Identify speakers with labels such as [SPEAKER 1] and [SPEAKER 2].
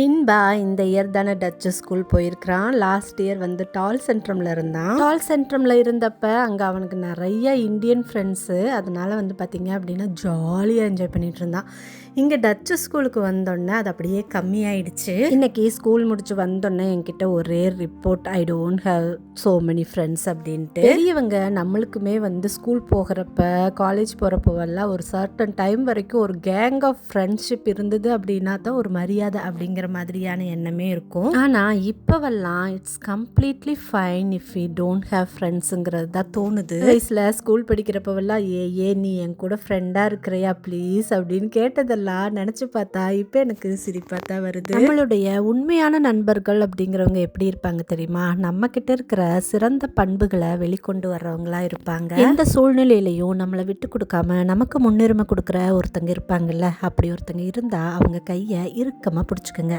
[SPEAKER 1] இன்பா இந்த இயர் தானே டச் ஸ்கூல் போயிருக்கிறான். லாஸ்ட் இயர் வந்து டால் சென்ட்ரமில் இருந்தான். டால் சென்ட்ரமில் இருந்தப்ப அங்கே அவனுக்கு நிறைய இந்தியன் ஃப்ரெண்ட்ஸு அதனால வந்து பார்த்திங்க அப்படின்னா ஜாலியாக என்ஜாய் பண்ணிட்டு இருந்தான். இங்கே டச் ஸ்கூலுக்கு வந்தோடனே அது அப்படியே கம்மியாயிடுச்சு. இன்னைக்கு ஸ்கூல் முடிச்சு வந்தோடனே என்கிட்ட ஒரே report I don't have so many friends அப்படின்ட்டு. பெரியவங்க நம்மளுக்குமே வந்து ஸ்கூல் போகிறப்ப காலேஜ் போகிறப்பவெல்லாம் ஒரு சர்டன் டைம் வரைக்கும் ஒரு கேங் ஆஃப் ஃப்ரெண்ட்ஷிப் இருந்தது அப்படின்னா தான் ஒரு மரியாதை அப்படிங்கிற மாதிரியான எண்ணமே இருக்கும். ஆனால் இப்போவெல்லாம் it's completely fine if you don't have ஃப்ரெண்ட்ஸுங்கிறது தான் தோணுது. வயசில் ஸ்கூல் படிக்கிறப்பவெல்லாம் ஏ ஏ நீ என் கூட ஃப்ரெண்டாக இருக்கிறியா ப்ளீஸ் அப்படின்னு கேட்டதெல்லாம் நினச்சி பார்த்தா இப்போ எனக்கு சிரிப்பாக தான் வருது. நம்மளுடைய உண்மையான நண்பர்கள் அப்படிங்கிறவங்க எப்படி இருப்பாங்க தெரியுமா? நம்ம கிட்ட இருக்கிற சிறந்த பண்புகளை வெளிக்கொண்டு வர்றவங்களா இருப்பாங்க. எந்த சூழ்நிலையிலையும் நம்மளை விட்டு கொடுக்காம நமக்கு முன்னுரிமை கொடுக்குற ஒருத்தங்க இருப்பாங்கல்ல? அப்படி ஒருத்தங்க இருந்தா அவங்க கையை இறுக்கமாக பிடிச்சிக்கோங்க.